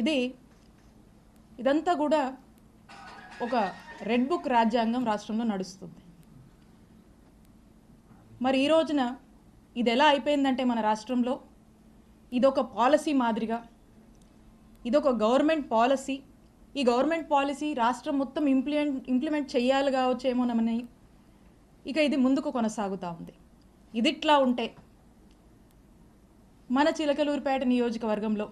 ఇది ఇదంతా కూడా ఒక రెడ్ బుక్ రాజ్యాంగం రాష్ట్రంలో నడుస్తుంది. మరి ఈ రోజున ఇది ఎలా అయిపోయిందంటే మన రాష్ట్రంలో ఇదొక పాలసీ మాదిరిగా ఇదొక గవర్నమెంట్ పాలసీ. ఈ గవర్నమెంట్ పాలసీ రాష్ట్రం మొత్తం ఇంప్లిమెంట్ ఇంప్లిమెంట్ చేయాలి కావచ్చేమోనమని ఇక ఇది ముందుకు కొనసాగుతూ ఉంది. ఇదిట్లా ఉంటే మన చిలకలూరుపేట నియోజకవర్గంలో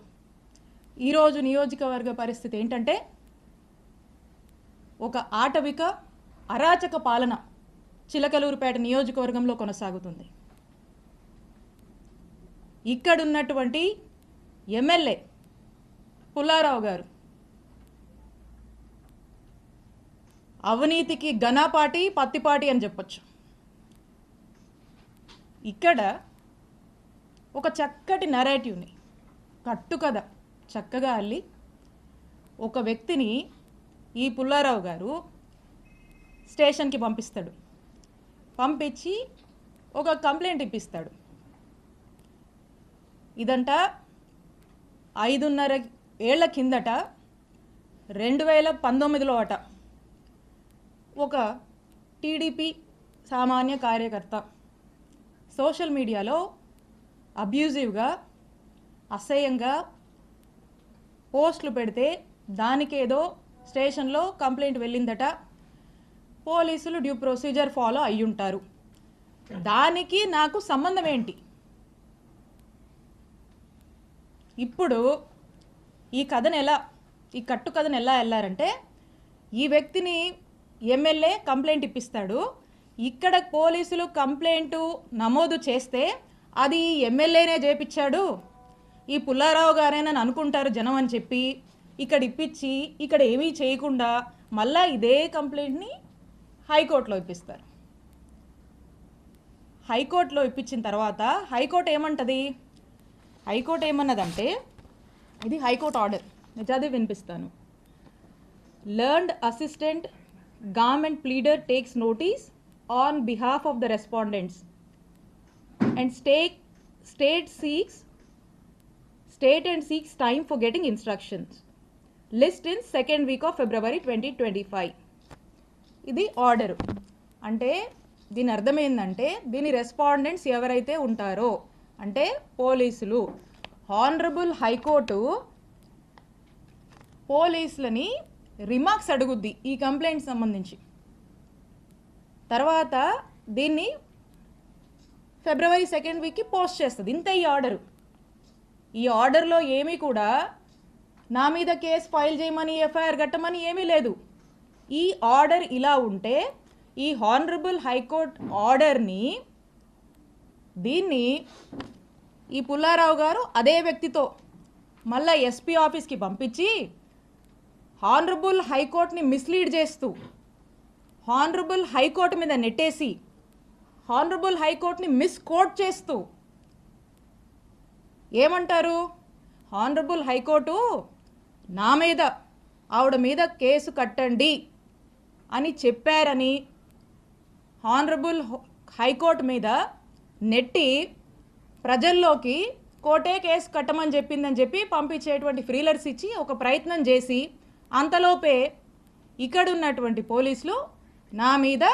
ఈరోజు నియోజకవర్గ పరిస్థితి ఏంటంటే ఒక ఆటవిక అరాచక పాలన చిలకలూరుపేట నియోజకవర్గంలో కొనసాగుతుంది. ఇక్కడున్నటువంటి ఎమ్మెల్యే పుల్లారావు గారు అవినీతికి ఘనపాటి పత్తిపాటి అని చెప్పొచ్చు. ఇక్కడ ఒక చక్కటి నెరేటివ్ని కట్టుకథ చక్కగా అల్లి ఒక వ్యక్తిని ఈ పుల్లారావు గారు స్టేషన్కి పంపిస్తాడు. పంపించి ఒక కంప్లైంట్ ఇప్పిస్తాడు. ఇదంట ఐదున్నర ఏళ్ళ కిందట రెండు వేల పంతొమ్మిదిలో అట ఒక టీడీపీ సామాన్య కార్యకర్త సోషల్ మీడియాలో అబ్యూజివ్గా అసహ్యంగా పోస్టులు పెడితే దానికేదో స్టేషన్లో కంప్లైంట్ వెళ్ళిందట. పోలీసులు డ్యూ ప్రొసీజర్ ఫాలో అయ్యుంటారు. దానికి నాకు సంబంధం ఏంటి? ఇప్పుడు ఈ కథను ఎలా ఈ కట్టు కథను ఎలా వెళ్ళారంటే ఈ వ్యక్తిని ఎమ్మెల్యే కంప్లైంట్ ఇప్పిస్తాడు. ఇక్కడ పోలీసులు కంప్లైంట్ నమోదు చేస్తే అది ఎమ్మెల్యేనే చేపించాడు ఈ పుల్లారావు గారేనని అనుకుంటారు జనం అని చెప్పి ఇక్కడ ఇప్పించి ఇక్కడ ఏమీ చేయకుండా మళ్ళా ఇదే కంప్లైంట్ని హైకోర్టులో ఇప్పిస్తారు. హైకోర్టులో ఇప్పించిన తర్వాత హైకోర్టు ఏమంటుంది? హైకోర్టు ఏమన్నదంటే ఇది హైకోర్టు ఆర్డర్. నిజాదే వినిపిస్తాను. Learned assistant government pleader takes notice on behalf of the respondents and stake state seeks state and seeks time for getting instructions list in second week of February twenty twenty five ఇది order అంటే దీని అర్థం ఏంటంటే దీని respondents ఎవరైతే ఉంటారో అంటే పోలీసులు హానరబుల్ హైకోర్టు పోలీసులని రిమార్క్స్ అడుగుద్ది ఈ కంప్లైంట్ సంబంధించి. తర్వాత దీన్ని ఫిబ్రవరి సెకండ్ వీక్కి పోస్ట్ చేస్తుంది. ఇంత ఈ ఆర్డరు ఈ ఆర్డర్లో ఏమీ కూడా నా మీద కేసు ఫైల్ చేయమని ఎఫ్ఐఆర్ కట్టమని ఏమీ లేదు. ఈ ఆర్డర్ ఇలా ఉంటే ఈ హానరబుల్ హైకోర్ట్ ఆర్డర్ని దీన్ని ఈ పుల్లారావు గారు అదే వ్యక్తితో మళ్ళా ఎస్పీ ఆఫీస్కి పంపించి హానరబుల్ హైకోర్టుని మిస్లీడ్ చేస్తూ హానరబుల్ హైకోర్టు మీద నెట్టేసి హానరబుల్ హైకోర్టుని మిస్కోట్ చేస్తూ ఏమంటారు? హానరబుల్ హైకోర్టు నా మీద ఆవిడ మీద కేసు కట్టండి అని చెప్పారని హానరబుల్ హైకోర్టు మీద నెట్టి ప్రజల్లోకి కోటే కేసు కట్టమని చెప్పిందని చెప్పి పంపించేటువంటి ఫ్రీలర్స్ ఇచ్చి ఒక ప్రయత్నం చేసి అంతలోపే ఇక్కడున్నటువంటి పోలీసులు నా మీద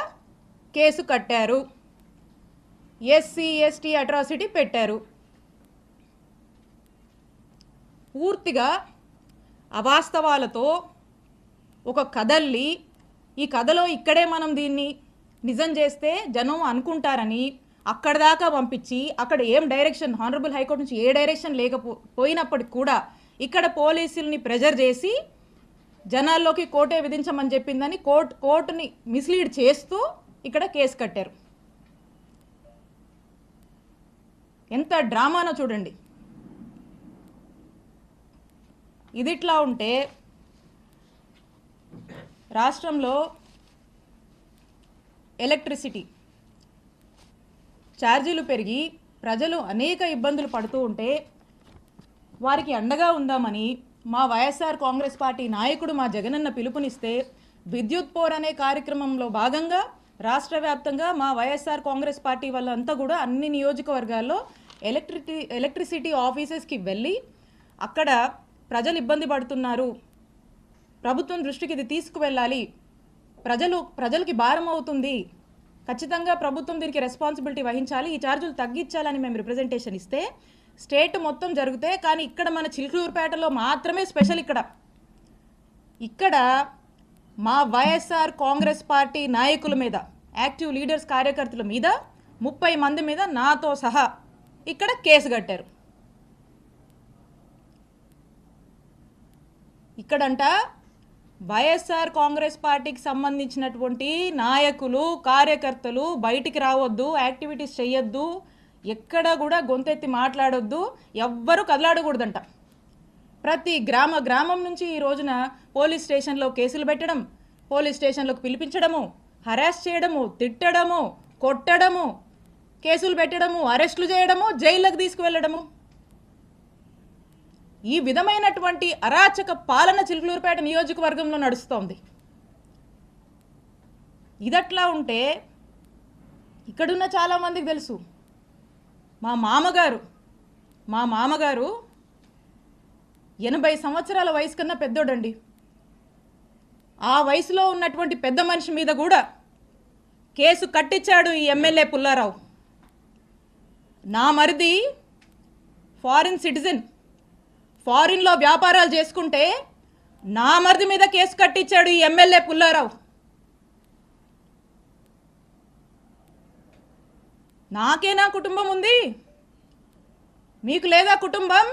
కేసు కట్టారు. ఎస్సీ ఎస్టీ అట్రాసిటీ పెట్టారు. పూర్తిగా అవాస్తవాలతో ఒక కథల్ని ఈ కథలో ఇక్కడే మనం దీన్ని నిజం చేస్తే జనం అనుకుంటారని అక్కడ దాకా పంపించి అక్కడ ఏం డైరెక్షన్ హానరబుల్ హైకోర్టు నుంచి ఏ డైరెక్షన్ లేకపో పోయినప్పటికి కూడా ఇక్కడ పోలీసుల్ని ప్రెజర్ చేసి జనాల్లోకి కోర్టే విధించమని చెప్పిందని కోర్టు కోర్టుని మిస్లీడ్ చేస్తూ ఇక్కడ కేసు కట్టారు. ఎంత డ్రామానో చూడండి. ఇది ఇట్లా ఉంటే రాష్ట్రంలో ఎలక్ట్రిసిటీ ఛార్జీలు పెరిగి ప్రజలు అనేక ఇబ్బందులు పడుతూ ఉంటే వారికి అండగా ఉందామని మా వైఎస్ఆర్ కాంగ్రెస్ పార్టీ నాయకుడు మా జగనన్న పిలుపునిస్తే విద్యుత్ పోర్ అనే కార్యక్రమంలో భాగంగా రాష్ట్ర వ్యాప్తంగా మా వైఎస్ఆర్ కాంగ్రెస్ పార్టీ వాళ్ళంతా కూడా అన్ని నియోజకవర్గాల్లో ఎలక్ట్రిటీ ఎలక్ట్రిసిటీ ఆఫీసెస్కి వెళ్ళి అక్కడ ప్రజలు ఇబ్బంది పడుతున్నారు. ప్రభుత్వం దృష్టికి ఇది తీసుకువెళ్ళాలి. ప్రజలు ప్రజలకి భారం అవుతుంది. ఖచ్చితంగా ప్రభుత్వం దీనికి రెస్పాన్సిబిలిటీ వహించాలి. ఈ ఛార్జీలు తగ్గించాలని మేము రిప్రజెంటేషన్ ఇస్తే స్టేట్ మొత్తం జరిగితే కానీ ఇక్కడ మన చిలుకూరుపేటలో మాత్రమే స్పెషల్ ఇక్కడ. ఇక్కడ మా వైఎస్ఆర్ కాంగ్రెస్ పార్టీ నాయకుల మీద యాక్టివ్ లీడర్స్ కార్యకర్తల మీద ముప్పై మంది మీద నాతో సహా ఇక్కడ కేసు కట్టారు. ఇక్కడంట వైఎస్ఆర్ కాంగ్రెస్ పార్టీకి సంబంధించినటువంటి నాయకులు కార్యకర్తలు బయటికి రావద్దు యాక్టివిటీస్ చేయొద్దు ఎక్కడ కూడా గొంతెత్తి మాట్లాడొద్దు ఎవ్వరూ కదలాడకూడదంట. ప్రతి గ్రామ గ్రామం నుంచి ఈ రోజున పోలీస్ స్టేషన్లో కేసులు పెట్టడం పోలీస్ స్టేషన్లోకి పిలిపించడము హరాస్ చేయడము తిట్టడము కొట్టడము కేసులు పెట్టడము అరెస్టులు చేయడము జైళ్ళకు తీసుకువెళ్ళడము. ఈ విధమైనటువంటి అరాచక పాలన చిలుకలూరుపేట నియోజకవర్గంలో నడుస్తోంది. ఇదట్లా ఉంటే ఇక్కడున్న చాలామందికి తెలుసు. మా మామగారు మా మామగారు ఎనభై సంవత్సరాల వయసు కన్నా పెద్దోడండి. ఆ వయసులో ఉన్నటువంటి పెద్ద మనిషి మీద కూడా కేసు కట్టించాడు ఈ ఎమ్మెల్యే పుల్లారావు. నా మరిది ఫారిన్ సిటిజన్. ఫారిన్లో వ్యాపారాలు చేసుకుంటే నా మరిది మీద కేసు కట్టించాడు ఈ ఎమ్మెల్యే పుల్లారావు. నాకేనా కుటుంబం ఉంది. మీకు లేదా కుటుంబం?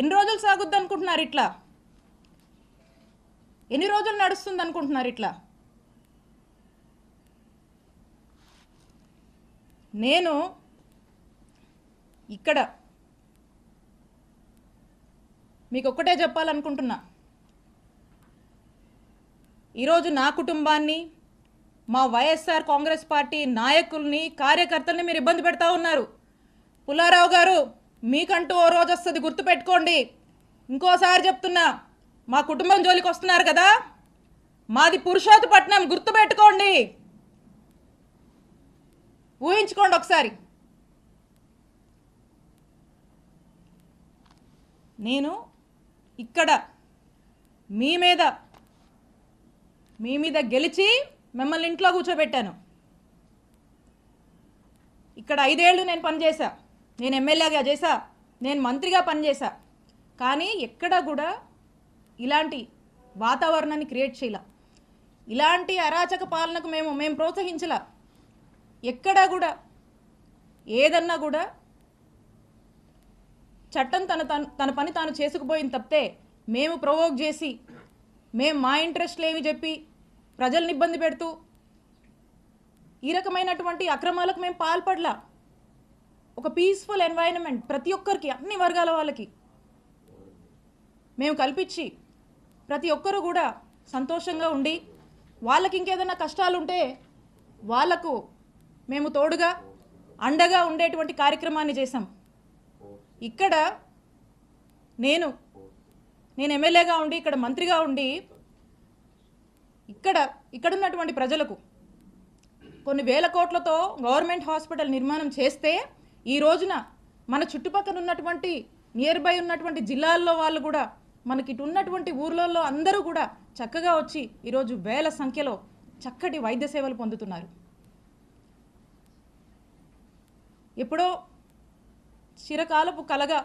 ఎన్ని రోజులు సాగుద్ది అనుకుంటున్నారు ఇట్లా? ఎన్ని రోజులు నడుస్తుంది అనుకుంటున్నారు ఇట్లా? నేను ఇక్కడ మీకు ఒక్కటే చెప్పాలనుకుంటున్నా. ఈరోజు నా కుటుంబాన్ని మా వైఎస్ఆర్ కాంగ్రెస్ పార్టీ నాయకుల్ని కార్యకర్తల్ని మీరు ఇబ్బంది పెడతా ఉన్నారు. పుల్లారావు గారు మీకంటూ ఓ రోజు వస్తుంది గుర్తుపెట్టుకోండి. ఇంకోసారి చెప్తున్నా మా కుటుంబం జోలికి వస్తున్నారు కదా? మాది పురుషోత్పట్నం గుర్తుపెట్టుకోండి. ఊహించుకోండి ఒకసారి. నేను ఇక్కడ మీ మీద మీ మీద గెలిచి మిమ్మల్ని ఇంట్లో కూర్చోబెట్టాను. ఇక్కడ ఐదేళ్ళు నేను పనిచేశా. నేను ఎమ్మెల్యేగా చేశా. నేను మంత్రిగా పనిచేశా. కానీ ఎక్కడ కూడా ఇలాంటి వాతావరణాన్ని క్రియేట్ చేయాల. ఇలాంటి అరాచక పాలనకు మేము మేము ప్రోత్సహించలా. ఎక్కడా కూడా ఏదన్నా కూడా చట్టం తన తన తన పని తాను చేసుకుపోయింది తప్పితే మేము ప్రొవోక్ చేసి మేము మా ఇంట్రెస్ట్లు ఏమి చెప్పి ప్రజల్ని ఇబ్బంది పెడుతూ ఈ రకమైనటువంటి అక్రమాలకు మేము పాల్పడలా. ఒక పీస్ఫుల్ ఎన్వైరన్మెంట్ ప్రతి ఒక్కరికి అన్ని వర్గాల వాళ్ళకి మేము కల్పించి ప్రతి ఒక్కరు కూడా సంతోషంగా ఉండి వాళ్ళకి ఇంకేదైనా కష్టాలు ఉంటే వాళ్ళకు మేము తోడుగా అండగా ఉండేటువంటి కార్యక్రమాన్ని చేశాం. ఇక్కడ నేను నేను ఎమ్మెల్యేగా ఉండి ఇక్కడ మంత్రిగా ఉండి ఇక్కడ ఇక్కడున్నటువంటి ప్రజలకు కొన్ని వేల కోట్లతో గవర్నమెంట్ హాస్పిటల్ నిర్మాణం చేస్తే ఈ రోజున మన చుట్టుపక్కల ఉన్నటువంటి నియర్ బై ఉన్నటువంటి జిల్లాల్లో వాళ్ళు కూడా మనకి ఇటు ఉన్నటువంటి ఊర్లలో అందరూ కూడా చక్కగా వచ్చి ఈరోజు వేల సంఖ్యలో చక్కటి వైద్య సేవలు పొందుతున్నారు. ఎప్పుడో చిరకాలపు కలగా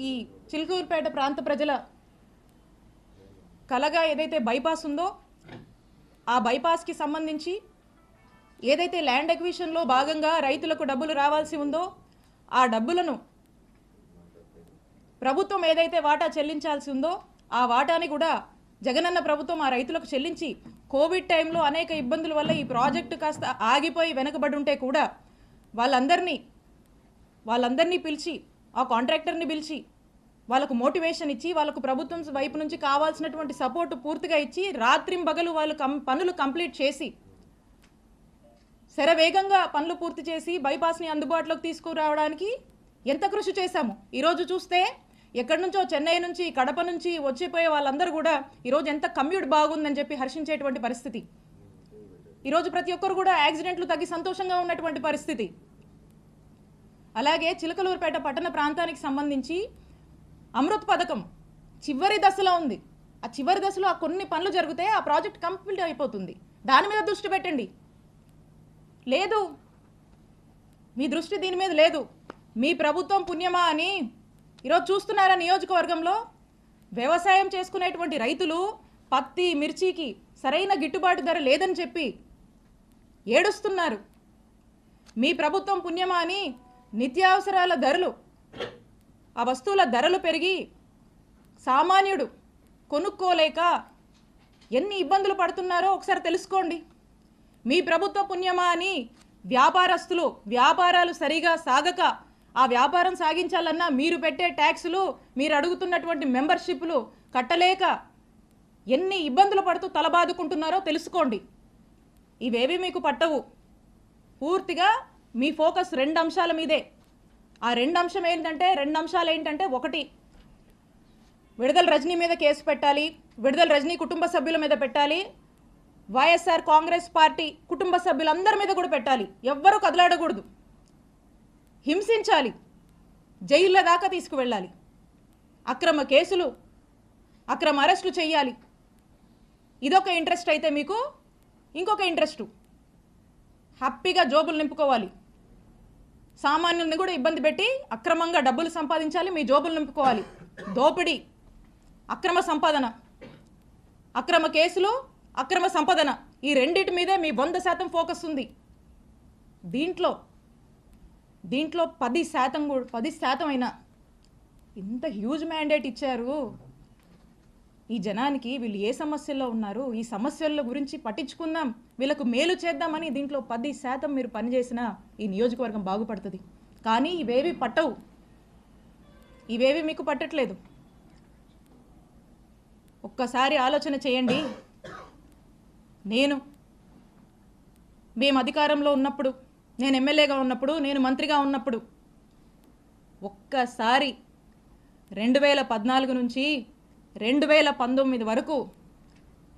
ఈ చిలుకూరుపేట ప్రాంత ప్రజల కలగా ఏదైతే బైపాస్ ఉందో ఆ బైపాస్కి సంబంధించి ఏదైతే ల్యాండ్ ఎక్విషన్లో భాగంగా రైతులకు డబ్బులు రావాల్సి ఉందో ఆ డబ్బులను ప్రభుత్వం ఏదైతే వాటా చెల్లించాల్సి ఉందో ఆ వాటాని కూడా జగనన్న ప్రభుత్వం ఆ రైతులకు చెల్లించి కోవిడ్ టైంలో అనేక ఇబ్బందుల వల్ల ఈ ప్రాజెక్టు కాస్త ఆగిపోయి వెనకబడి ఉంటే కూడా వాళ్ళందరినీ వాళ్ళందరినీ పిలిచి ఆ కాంట్రాక్టర్ని పిలిచి వాళ్ళకు మోటివేషన్ ఇచ్చి వాళ్ళకు ప్రభుత్వం వైపు నుంచి కావాల్సినటువంటి సపోర్ట్ పూర్తిగా ఇచ్చి రాత్రింబగలు వాళ్ళు కం పనులు కంప్లీట్ చేసి శరవేగంగా పనులు పూర్తి చేసి బైపాస్ని అందుబాటులోకి తీసుకురావడానికి ఎంత కృషి చేశాము? ఈరోజు చూస్తే ఎక్కడి నుంచో చెన్నై నుంచి కడప నుంచి వచ్చిపోయే వాళ్ళందరూ కూడా ఈరోజు ఎంత కమ్యూట్ బాగుందని చెప్పి హర్షించేటువంటి పరిస్థితి. ఈరోజు ప్రతి ఒక్కరు కూడా యాక్సిడెంట్లు తగ్గి సంతోషంగా ఉన్నటువంటి పరిస్థితి. అలాగే చిలకలూరుపేట పట్టణ ప్రాంతానికి సంబంధించి అమృత్ పథకం చివరి దశలో ఉంది. ఆ చివరి దశలో ఆ కొన్ని పనులు జరిగితే ఆ ప్రాజెక్ట్ కంప్లీట్ అయిపోతుంది. దాని మీద దృష్టి పెట్టండి. లేదు. మీ దృష్టి దీని మీద లేదు. మీ ప్రభుత్వం పుణ్యమా అని ఈరోజు చూస్తున్నారా నియోజకవర్గంలో? వ్యవసాయం చేసుకునేటువంటి రైతులు పత్తి మిర్చికి సరైన గిట్టుబాటు ధర లేదని చెప్పి ఏడుస్తున్నారు. మీ ప్రభుత్వం పుణ్యమా అని నిత్యావసరాల ధరలు. ఆ వస్తువుల ధరలు పెరిగి సామాన్యుడు కొనుక్కోలేక ఎన్ని ఇబ్బందులు పడుతున్నారో ఒకసారి తెలుసుకోండి. మీ ప్రభుత్వ పుణ్యమా అని వ్యాపారస్తులు వ్యాపారాలు సరిగా సాగక ఆ వ్యాపారం సాగించాలన్నా మీరు పెట్టే ట్యాక్సులు మీరు అడుగుతున్నటువంటి మెంబర్షిప్లు కట్టలేక ఎన్ని ఇబ్బందులు పడుతూ తలబాదుకుంటున్నారో తెలుసుకోండి. ఇవేవి మీకు పట్టవు. పూర్తిగా మీ ఫోకస్ రెండు అంశాల మీదే. ఆ రెండు అంశం ఏంటంటే రెండు అంశాలు ఏంటంటే ఒకటి విడుదల రజనీ మీద కేసు పెట్టాలి విడుదల రజనీ కుటుంబ సభ్యుల మీద పెట్టాలి వైఎస్ఆర్ కాంగ్రెస్ పార్టీ కుటుంబ సభ్యులందరి మీద కూడా పెట్టాలి. ఎవ్వరూ కదలాడకూడదు. హింసించాలి. జైళ్ళ దాకా తీసుకువెళ్ళాలి. అక్రమ కేసులు అక్రమ అరెస్టులు చేయాలి ఇదొక ఇంట్రెస్ట్ అయితే మీకు ఇంకొక ఇంట్రెస్టు. హ్యాపీగా జోబులు నింపుకోవాలి. సామాన్యుల్ని కూడా ఇబ్బంది పెట్టి అక్రమంగా డబ్బులు సంపాదించాలి మీ జోబులు నింపుకోవాలి. దోపిడీ అక్రమ సంపాదన. అక్రమ కేసులు అక్రమ సంపాదన. ఈ రెండింటి మీదే మీ వంద శాతం ఫోకస్ ఉంది. దీంట్లో దీంట్లో పది శాతం కూడా పది శాతం అయినా ఇంత హ్యూజ్ మ్యాండేట్ ఇచ్చారు. ఈ జనానికి వీళ్ళు ఏ సమస్యల్లో ఉన్నారు? ఈ సమస్యల గురించి పట్టించుకుందాం. వీళ్ళకు మేలు చేద్దామని దీంట్లో పది శాతం మీరు పనిచేసినా ఈ నియోజకవర్గం బాగుపడుతుంది. కానీ ఇవేవి పట్టవు. ఇవేవి మీకు పట్టట్లేదు. ఒక్కసారి ఆలోచన చేయండి. నేను మేము అధికారంలో ఉన్నప్పుడు నేను ఎమ్మెల్యేగా ఉన్నప్పుడు నేను మంత్రిగా ఉన్నప్పుడు ఒక్కసారి రెండు వేల పద్నాలుగు నుంచి రెండు వేల పంతొమ్మిది వరకు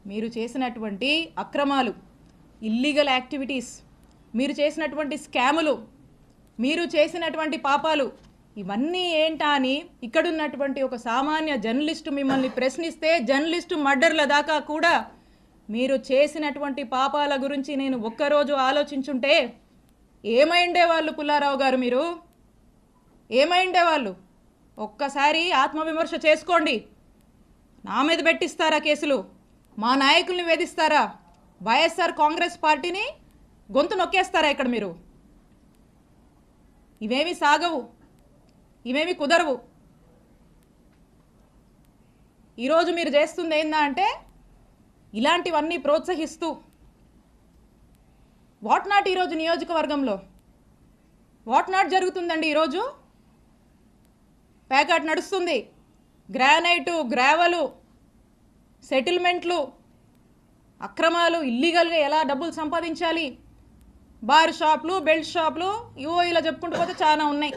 మీరు చేసినటువంటి అక్రమాలు ఇల్లీగల్ యాక్టివిటీస్ మీరు చేసినటువంటి స్కాములు మీరు చేసినటువంటి పాపాలు ఇవన్నీ ఏంటా అని ఇక్కడున్నటువంటి ఒక సామాన్య జర్నలిస్టు మిమ్మల్ని ప్రశ్నిస్తే జర్నలిస్టు మర్డర్ల దాకా కూడా మీరు చేసినటువంటి పాపాల గురించి నేను ఒక్కరోజు ఆలోచించుంటే ఏమైండే వాళ్ళు పుల్లారావు గారు మీరు? ఏమైండే వాళ్ళు? ఒక్కసారి ఆత్మవిమర్శ చేసుకోండి. నా మీద పెట్టిస్తారా కేసులు? మా నాయకుల్ని వేధిస్తారా? వైఎస్ఆర్ కాంగ్రెస్ పార్టీని గొంతు నొక్కేస్తారా ఇక్కడ మీరు? ఇవేమి సాగవు. ఇవేమి కుదరవు. ఈరోజు మీరు చేస్తుంది ఏందా అంటే ఇలాంటివన్నీ ప్రోత్సహిస్తూ. వాట్ నాట్ ఈరోజు నియోజకవర్గంలో? వాట్ నాట్ జరుగుతుందండి ఈరోజు? ప్యాకాట్ నడుస్తుంది. గ్రానైటు గ్రావలు సెటిల్మెంట్లు అక్రమాలు ఇల్లీగల్గా ఎలా డబ్బులు సంపాదించాలి? బార్ షాపులు బెల్ట్ షాపులు ఇవో ఇలా చెప్పుకుంటూ పోతే చాలా ఉన్నాయి.